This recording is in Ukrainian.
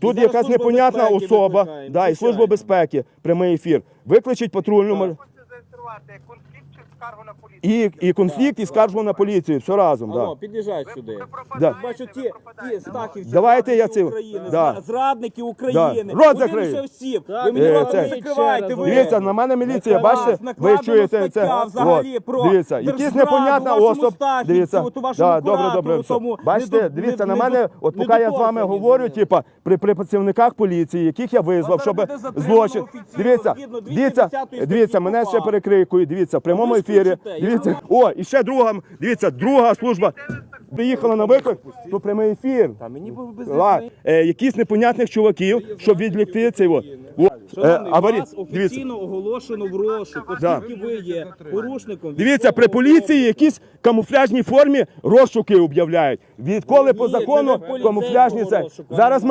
Тут якась непонятна особа, да, і служба безпеки, прямий ефір. Викличіть патрульну зареєструвати конфлікт чи скаргу на поліцію? і, і конфлікт, і скаржу на поліцію. Все разом. Алло, Да. під'їжджай сюди. ви Да. пропадаєте, Бачу, ви ті, ті стахівці, Давайте я зрадники України, да. зра- зрадники України. Рот Один закрию. лише всім. Ви мені е, рот це- не ви. Дивіться, на мене міліція, На вас бачите, ви накладено чуєте це. стаття взагалі От, про Дивіться, якісь держзраду, непонятна вашому особа. Стахівцю, Дивіться, от у вашому да, добре, куратору, добре. все. тому Бачите, дивіться на мене, от поки я з вами говорю, типа, при, при працівниках поліції, яких я визвав, Вас щоб буде затримано злочин. офіційно Дивіться, згідно дивіться, 210 дивіться, мене ще КУпАП. Перекрикують, дивіться, в прямому ефірі. Дивіться, о, і ще друга, дивіться, друга служба. Приїхала на виклик, то прямий ефір. Та мені би без е, якісь непонятних чуваків, щоб відлікти цей. От. Е, Шановний, аварій. вас Дивіться, офіційно оголошено в розшук, Да. оскільки ви є порушником. дивіться, при військового поліції якісь камуфляжній формі розшуки об'являють. Відколи Ні, по це закону поліцейського камуфляжні це. розшуку, а Зараз ми